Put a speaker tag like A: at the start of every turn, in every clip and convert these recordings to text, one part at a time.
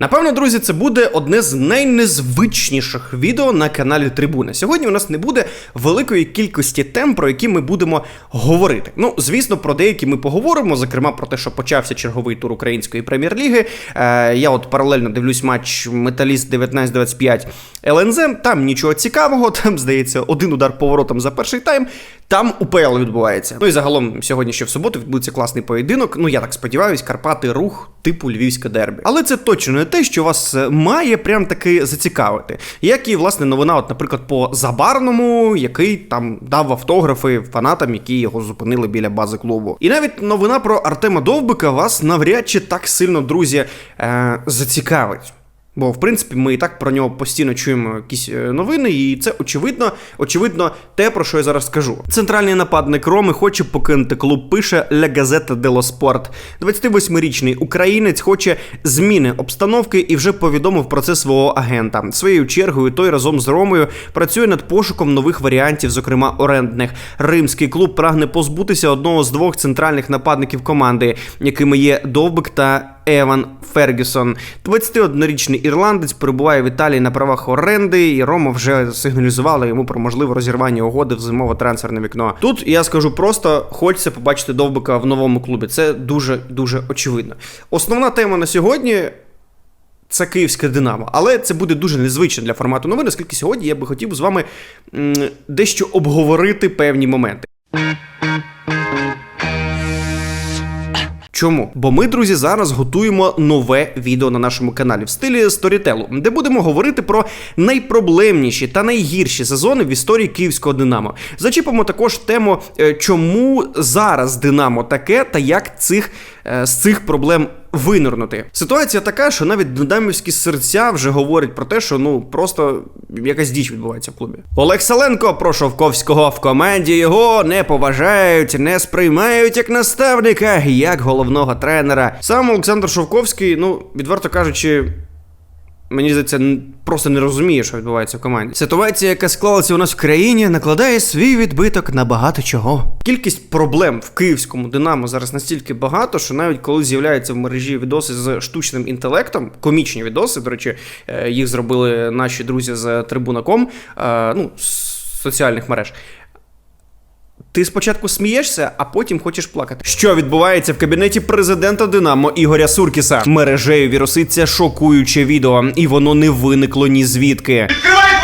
A: Напевно, друзі, це буде одне з найнезвичніших відео на каналі Трибуна. Сьогодні у нас не буде великої кількості тем, про які ми будемо говорити. Ну, звісно, про деякі ми поговоримо, зокрема про те, що почався черговий тур української прем'єр-ліги. Е, я от паралельно дивлюсь матч Металіст 19-25 ЛНЗ. Там нічого цікавого, там, здається, один удар поворотом за перший тайм. Там УПЛ відбувається. Ну і загалом сьогодні ще в суботу відбудеться класний поєдинок. Ну я так сподіваюсь, Карпати рух типу львівське дербі. Але це точно не те, що вас е, має прям таки зацікавити. Як і власне новина, от, наприклад, по Забарному, який там дав автографи фанатам, які його зупинили біля бази клубу. І навіть новина про Артема Довбика вас навряд чи так сильно, друзі, е- зацікавить. Бо, в принципі, ми і так про нього постійно чуємо якісь е, новини, і це очевидно, очевидно, те, про що я зараз скажу. Центральний нападник Роми хоче покинути клуб. Пише La Gazzetta dello Sport. 28-річний українець хоче зміни обстановки і вже повідомив про це свого агента. Своєю чергою той разом з Ромою працює над пошуком нових варіантів, зокрема орендних. Римський клуб прагне позбутися одного з двох центральних нападників команди, якими є Довбик та. Еван Фергюсон, 21-річний ірландець, перебуває в Італії на правах оренди, і Рома вже сигналізувала йому про можливе розірвання угоди в зимове трансферне вікно. Тут я скажу просто: хочеться побачити довбика в новому клубі. Це дуже дуже очевидно. Основна тема на сьогодні. Це київське Динамо, але це буде дуже незвично для формату новин, оскільки сьогодні я би хотів з вами дещо обговорити певні моменти. Чому? Бо ми, друзі, зараз готуємо нове відео на нашому каналі в стилі сторітелу, де будемо говорити про найпроблемніші та найгірші сезони в історії київського Динамо. Зачіпимо також тему, е, чому зараз Динамо таке та як цих е, з цих проблем винирнути. Ситуація така, що навіть динамівські серця вже говорять про те, що ну просто якась діч відбувається в клубі. Олег Саленко про Шовковського в команді його не поважають, не сприймають як наставника, як головного тренера. Сам Олександр Шовковський, ну відверто кажучи. Мені здається, просто не розуміє, що відбувається в команді. Ситуація, яка склалася у нас в країні, накладає свій відбиток на багато чого. Кількість проблем в київському Динамо зараз настільки багато, що навіть коли з'являються в мережі відоси з штучним інтелектом, комічні відоси, до речі, е, їх зробили наші друзі з Трибунаком, е, ну, з соціальних мереж. Ти спочатку смієшся, а потім хочеш плакати. Що відбувається в кабінеті президента Динамо Ігоря Суркіса? Мережею віруситься шокуюче відео, і воно не виникло ні звідки.
B: Відкривай?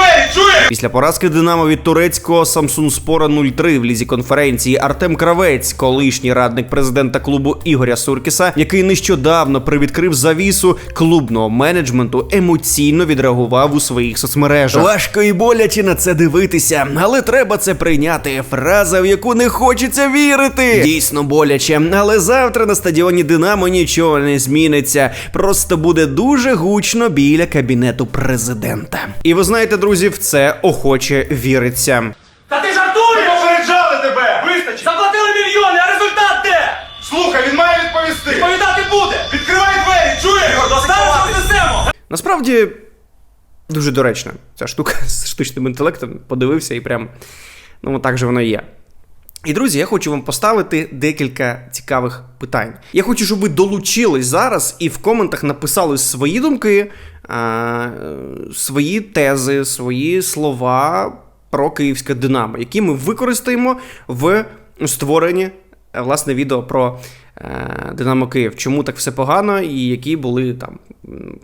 A: Після поразки Динамо від турецького Самсун Спора 03 в лізі конференції Артем Кравець, колишній радник президента клубу Ігоря Суркіса, який нещодавно привідкрив завісу клубного менеджменту, емоційно відреагував у своїх соцмережах. Важко і боляче на це дивитися, але треба це прийняти. Фраза, в яку не хочеться вірити. Дійсно боляче, але завтра на стадіоні Динамо нічого не зміниться. Просто буде дуже гучно біля кабінету президента. І ви знаєте, друзі, в це охоче віриться.
C: Та ти жартуєш!
B: Попереджали тебе! Вистачить!
C: Заплатили мільйони, а результат де?
B: Слухай, він має відповісти!
C: Відповідати буде!
B: Відкривай двері, чуєш?
C: Зараз рознесемо!
A: Насправді дуже доречна ця штука з штучним інтелектом. Подивився і прям ну так же воно і є. І друзі, я хочу вам поставити декілька цікавих питань. Я хочу, щоб ви долучились зараз і в коментах написали свої думки, свої тези, свої слова про київське Динамо, які ми використаємо в створенні е, власне відео про е, Динамо Київ. Чому так все погано, і які були там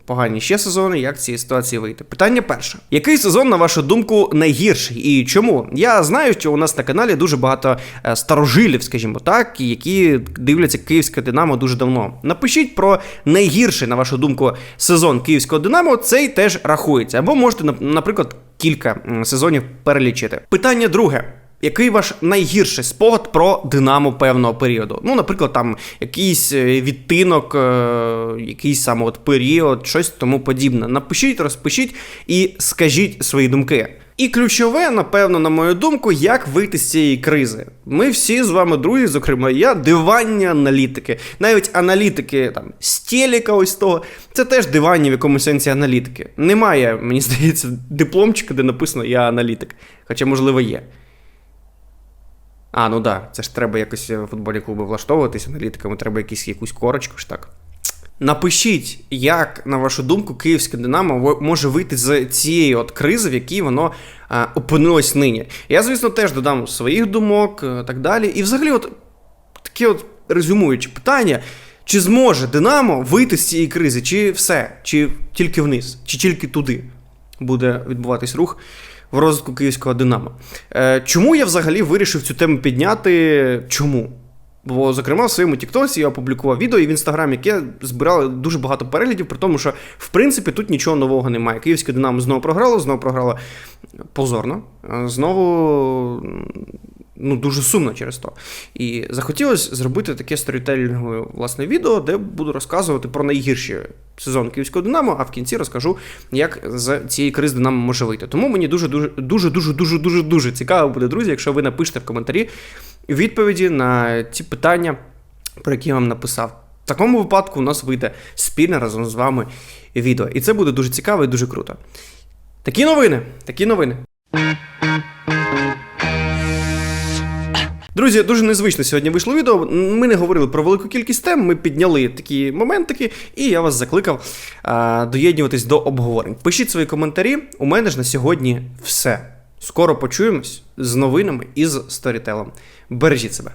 A: погані ще сезони, як цієї ситуації вийти. Питання перше: який сезон, на вашу думку, найгірший і чому? Я знаю, що у нас на каналі дуже багато е, старожилів, скажімо так, які дивляться київське Динамо дуже давно. Напишіть про найгірший, на вашу думку, сезон київського Динамо. Цей теж рахується. Або можете, нап- наприклад, кілька сезонів перелічити. Питання друге. Який ваш найгірший спогад про Динамо певного періоду? Ну, наприклад, там якийсь е, відтинок, е, якийсь саме от період, щось тому подібне. Напишіть, розпишіть і скажіть свої думки. І ключове, напевно, на мою думку, як вийти з цієї кризи. Ми всі з вами, друзі, зокрема, я диванні аналітики. Навіть аналітики там з телека ось того. Це теж диванні в якомусь сенсі аналітики. Немає, мені здається, дипломчика, де написано Я аналітик. Хоча, можливо, є. А, ну да, це ж треба якось в футбольні клуби влаштовуватись аналітиками, треба якісь, якусь корочку ж так. Напишіть, як, на вашу думку, київське Динамо може вийти з цієї от кризи, в якій воно а, опинилось нині. Я, звісно, теж додам своїх думок е, так далі. І взагалі, от таке от резюмуюче питання: чи зможе Динамо вийти з цієї кризи, чи все, чи тільки вниз, чи тільки туди буде відбуватись рух в розвитку київського Динамо? Е, чому я взагалі вирішив цю тему підняти? Чому? Бо, зокрема, в своєму Тіктосі я опублікував відео і в інстаграмі, яке збирало дуже багато переглядів, при тому, що в принципі тут нічого нового немає. Київське Динамо знову програло, знову програло позорно, е, знову ну, дуже сумно через то. І захотілося зробити таке сторітелінгове власне відео, де буду розказувати про найгірші сезон Київського Динамо, а в кінці розкажу, як з цієї кризи Динамо може вийти. Тому мені дуже дуже дуже дуже дуже дуже дуже цікаво буде, друзі, якщо ви напишете в коментарі відповіді на ці питання, про які я вам написав. В такому випадку у нас вийде спільне разом з вами відео. І це буде дуже цікаво і дуже круто. Такі новини, такі новини. Друзі, дуже незвично сьогодні вийшло відео. Ми не говорили про велику кількість тем, ми підняли такі моментики, і я вас закликав а, доєднуватись до обговорень. Пишіть свої коментарі. У мене ж на сьогодні все. Скоро почуємось з новинами і з сторітелом. Бережіть себе.